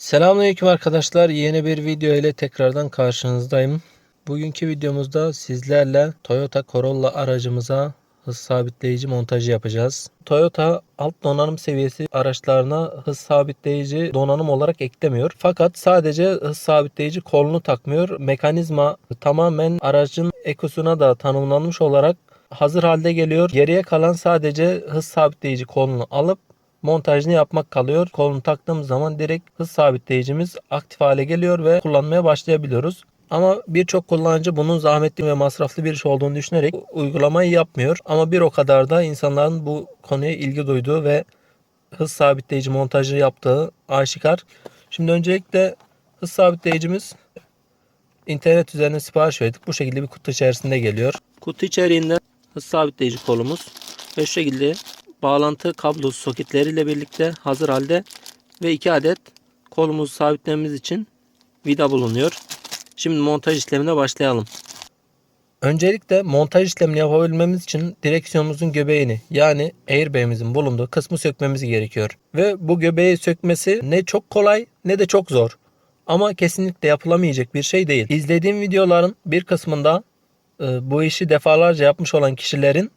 Selamünaleyküm arkadaşlar. Yeni bir video ile tekrardan karşınızdayım. Bugünkü videomuzda sizlerle Toyota Corolla aracımıza hız sabitleyici montajı yapacağız. Toyota alt donanım seviyesi araçlarına hız sabitleyici donanım olarak eklemiyor. Fakat sadece hız sabitleyici kolunu takmıyor. Mekanizma tamamen aracın ekosuna da tanımlanmış olarak hazır halde geliyor. Geriye kalan sadece hız sabitleyici kolunu alıp montajını yapmak kalıyor. Kolunu taktığımız zaman direkt hız sabitleyicimiz aktif hale geliyor ve kullanmaya başlayabiliyoruz. Ama birçok kullanıcı bunun zahmetli ve masraflı bir iş olduğunu düşünerek uygulamayı yapmıyor. Ama bir o kadar da insanların bu konuya ilgi duyduğu ve hız sabitleyici montajı yaptığı aşikar. Şimdi öncelikle hız sabitleyicimiz internet üzerinden sipariş verdik. Bu şekilde bir kutu içerisinde geliyor. Kutu içeriğinde hız sabitleyici kolumuz ve şu şekilde bağlantı kablosu soketleriyle birlikte hazır halde ve 2 adet kolumuzu sabitlememiz için vida bulunuyor. Şimdi montaj işlemine başlayalım. Öncelikle montaj işlemini yapabilmemiz için direksiyonumuzun göbeğini yani airbag'imizin bulunduğu kısmı sökmemiz gerekiyor. Ve bu göbeği sökmesi ne çok kolay ne de çok zor. Ama kesinlikle yapılamayacak bir şey değil. İzlediğim videoların bir kısmında e, bu işi defalarca yapmış olan kişilerin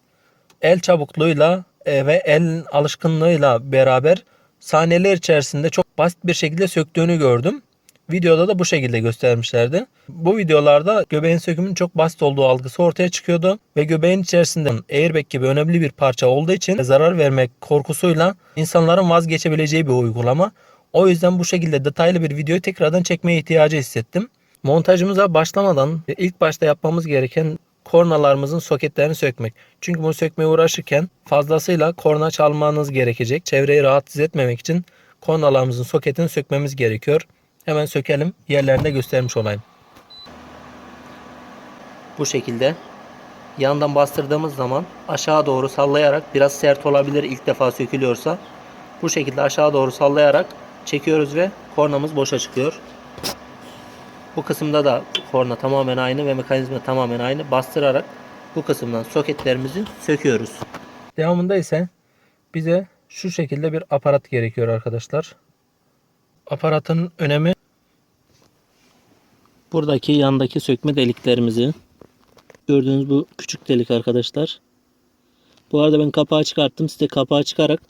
el çabukluğuyla ve el alışkınlığıyla beraber saniyeler içerisinde çok basit bir şekilde söktüğünü gördüm. Videoda da bu şekilde göstermişlerdi. Bu videolarda göbeğin sökümünün çok basit olduğu algısı ortaya çıkıyordu ve göbeğin içerisinde airbag gibi önemli bir parça olduğu için zarar vermek korkusuyla insanların vazgeçebileceği bir uygulama. O yüzden bu şekilde detaylı bir videoyu tekrardan çekmeye ihtiyacı hissettim. Montajımıza başlamadan ilk başta yapmamız gereken kornalarımızın soketlerini sökmek. Çünkü bunu sökmeye uğraşırken fazlasıyla korna çalmanız gerekecek. Çevreyi rahatsız etmemek için kornalarımızın soketini sökmemiz gerekiyor. Hemen sökelim. Yerlerinde göstermiş olayım. Bu şekilde yandan bastırdığımız zaman aşağı doğru sallayarak biraz sert olabilir ilk defa sökülüyorsa. Bu şekilde aşağı doğru sallayarak çekiyoruz ve kornamız boşa çıkıyor. Bu kısımda da korna tamamen aynı ve mekanizma tamamen aynı. Bastırarak bu kısımdan soketlerimizi söküyoruz. Devamında ise bize şu şekilde bir aparat gerekiyor arkadaşlar. Aparatın önemi buradaki yandaki sökme deliklerimizi gördüğünüz bu küçük delik arkadaşlar. Bu arada ben kapağı çıkarttım. Siz de kapağı çıkarak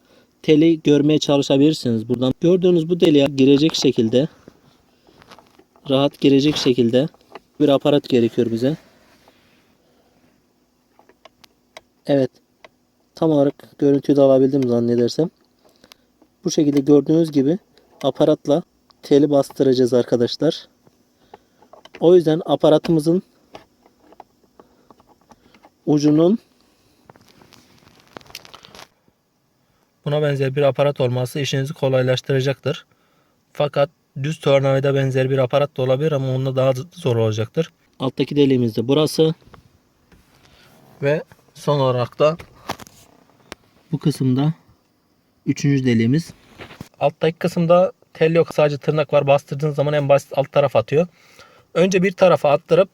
teli görmeye çalışabilirsiniz. Buradan gördüğünüz bu deliğe girecek şekilde rahat girecek şekilde bir aparat gerekiyor bize. Evet. Tam olarak görüntüyü de alabildim zannedersem. Bu şekilde gördüğünüz gibi aparatla teli bastıracağız arkadaşlar. O yüzden aparatımızın ucunun buna benzer bir aparat olması işinizi kolaylaştıracaktır. Fakat düz tornavida benzer bir aparat da olabilir ama onda daha zor olacaktır. Alttaki deliğimiz de burası. Ve son olarak da bu kısımda üçüncü deliğimiz. Alttaki kısımda tel yok sadece tırnak var. Bastırdığınız zaman en basit alt taraf atıyor. Önce bir tarafa attırıp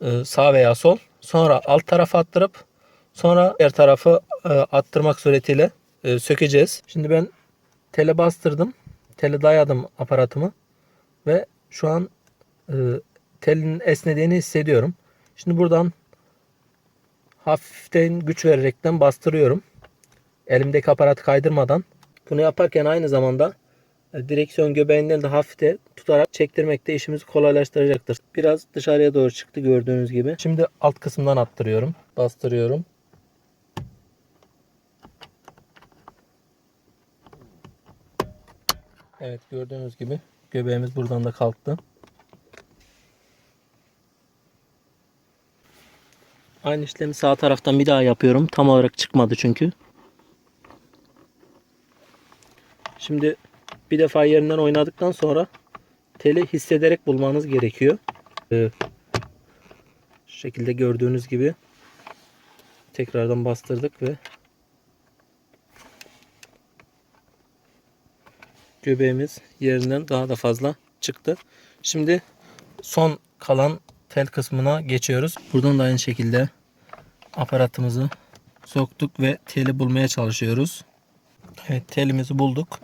e, sağ veya sol. Sonra alt tarafa attırıp sonra diğer tarafı e, attırmak suretiyle e, sökeceğiz. Şimdi ben tele bastırdım. Tele dayadım aparatımı ve şu an telin esnediğini hissediyorum. Şimdi buradan hafiften güç vererekten bastırıyorum. Elimdeki aparatı kaydırmadan. Bunu yaparken aynı zamanda direksiyon göbeğinden de hafifte tutarak çektirmek de işimizi kolaylaştıracaktır. Biraz dışarıya doğru çıktı gördüğünüz gibi. Şimdi alt kısımdan attırıyorum. Bastırıyorum. Evet gördüğünüz gibi göbeğimiz buradan da kalktı. Aynı işlemi sağ taraftan bir daha yapıyorum. Tam olarak çıkmadı çünkü. Şimdi bir defa yerinden oynadıktan sonra teli hissederek bulmanız gerekiyor. Ee, şu şekilde gördüğünüz gibi tekrardan bastırdık ve göbeğimiz yerinden daha da fazla çıktı. Şimdi son kalan tel kısmına geçiyoruz. Buradan da aynı şekilde aparatımızı soktuk ve teli bulmaya çalışıyoruz. Evet telimizi bulduk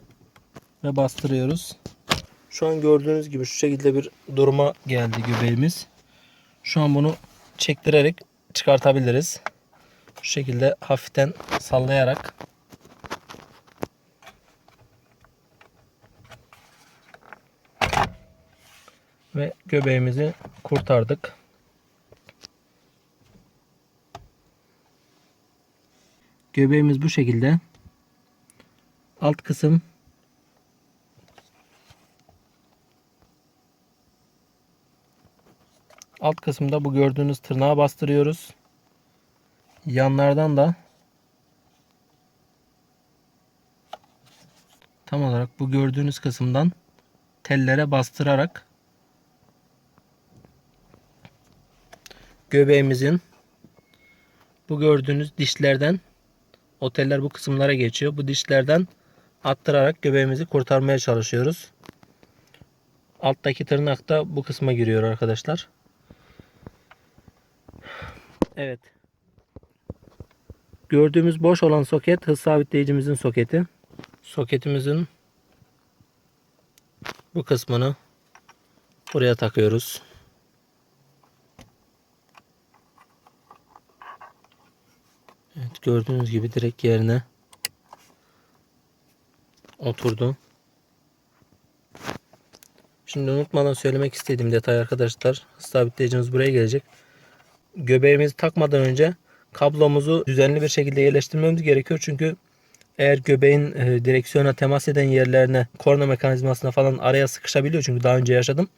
ve bastırıyoruz. Şu an gördüğünüz gibi şu şekilde bir duruma geldi göbeğimiz. Şu an bunu çektirerek çıkartabiliriz. Şu şekilde hafiften sallayarak ve göbeğimizi kurtardık. Göbeğimiz bu şekilde. Alt kısım Alt kısımda bu gördüğünüz tırnağa bastırıyoruz. Yanlardan da tam olarak bu gördüğünüz kısımdan tellere bastırarak göbeğimizin bu gördüğünüz dişlerden o teller bu kısımlara geçiyor. Bu dişlerden attırarak göbeğimizi kurtarmaya çalışıyoruz. Alttaki tırnak da bu kısma giriyor arkadaşlar. Evet. Gördüğümüz boş olan soket hız sabitleyicimizin soketi. Soketimizin bu kısmını buraya takıyoruz. Evet gördüğünüz gibi direkt yerine oturdu. Şimdi unutmadan söylemek istediğim detay arkadaşlar. Sabitleyicimiz buraya gelecek. Göbeğimizi takmadan önce kablomuzu düzenli bir şekilde yerleştirmemiz gerekiyor. Çünkü eğer göbeğin e, direksiyona temas eden yerlerine korna mekanizmasına falan araya sıkışabiliyor. Çünkü daha önce yaşadım.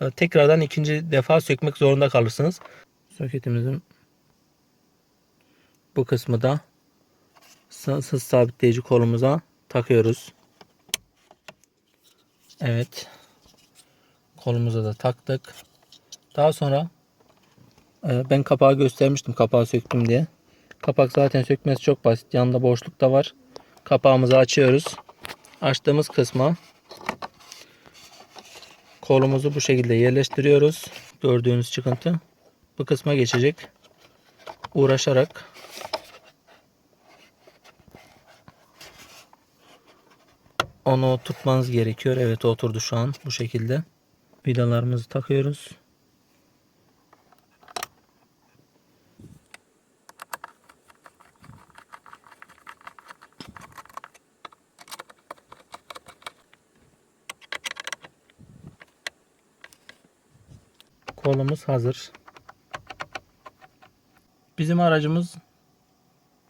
E, tekrardan ikinci defa sökmek zorunda kalırsınız. Soketimizin bu kısmı da hız sabitleyici kolumuza takıyoruz. Evet. Kolumuza da taktık. Daha sonra e, ben kapağı göstermiştim kapağı söktüm diye. Kapak zaten sökmesi çok basit. Yanında boşluk da var. Kapağımızı açıyoruz. Açtığımız kısma kolumuzu bu şekilde yerleştiriyoruz. Gördüğünüz çıkıntı bu kısma geçecek. Uğraşarak onu tutmanız gerekiyor. Evet oturdu şu an bu şekilde. Vidalarımızı takıyoruz. Kolumuz hazır. Bizim aracımız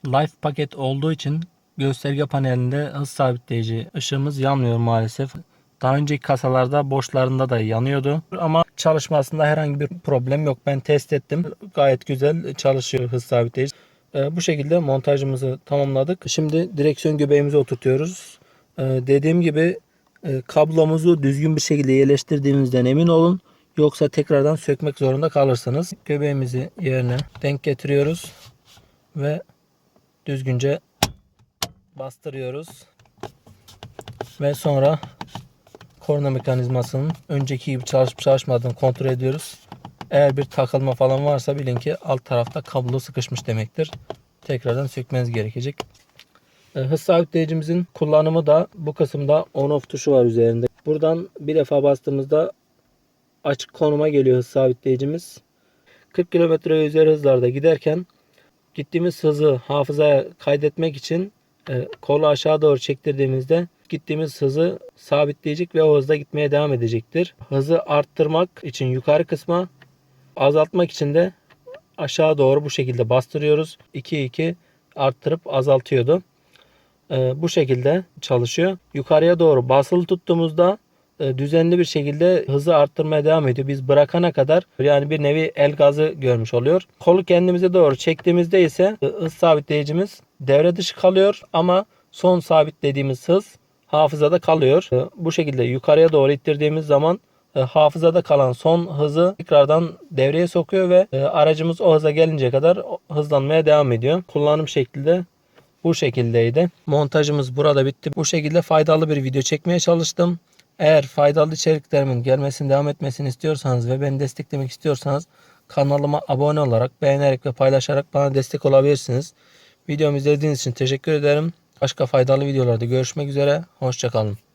Life paket olduğu için gösterge panelinde hız sabitleyici ışığımız yanmıyor maalesef. Daha önceki kasalarda boşlarında da yanıyordu ama çalışmasında herhangi bir problem yok. Ben test ettim. Gayet güzel çalışıyor hız sabitleyici. Ee, bu şekilde montajımızı tamamladık. Şimdi direksiyon göbeğimizi oturtuyoruz. Ee, dediğim gibi e, kablomuzu düzgün bir şekilde yerleştirdiğinizden emin olun. Yoksa tekrardan sökmek zorunda kalırsınız. Göbeğimizi yerine denk getiriyoruz ve düzgünce bastırıyoruz. Ve sonra korna mekanizmasının önceki gibi çalışıp çalışmadığını kontrol ediyoruz. Eğer bir takılma falan varsa bilin ki alt tarafta kablo sıkışmış demektir. Tekrardan sökmeniz gerekecek. E, Hız sabitleyicimizin kullanımı da bu kısımda on off tuşu var üzerinde. Buradan bir defa bastığımızda açık konuma geliyor hız sabitleyicimiz. 40 km üzeri hızlarda giderken gittiğimiz hızı hafızaya kaydetmek için kolu aşağı doğru çektirdiğimizde gittiğimiz hızı sabitleyecek ve o hızda gitmeye devam edecektir. Hızı arttırmak için yukarı kısma, azaltmak için de aşağı doğru bu şekilde bastırıyoruz. 2-2 arttırıp azaltıyordu. E, bu şekilde çalışıyor. Yukarıya doğru basılı tuttuğumuzda e, düzenli bir şekilde hızı arttırmaya devam ediyor. Biz bırakana kadar yani bir nevi el gazı görmüş oluyor. Kolu kendimize doğru çektiğimizde ise e, hız sabitleyicimiz devre dışı kalıyor ama son sabitlediğimiz hız hafızada kalıyor. E, Bu şekilde yukarıya doğru ittirdiğimiz zaman hafızada kalan son hızı tekrardan devreye sokuyor ve aracımız o hıza gelinceye kadar hızlanmaya devam ediyor. Kullanım şekli de bu şekildeydi. Montajımız burada bitti. Bu şekilde faydalı bir video çekmeye çalıştım. Eğer faydalı içeriklerimin gelmesini devam etmesini istiyorsanız ve beni desteklemek istiyorsanız kanalıma abone olarak, beğenerek ve paylaşarak bana destek olabilirsiniz. Videomu izlediğiniz için teşekkür ederim. Başka faydalı videolarda görüşmek üzere. Hoşçakalın.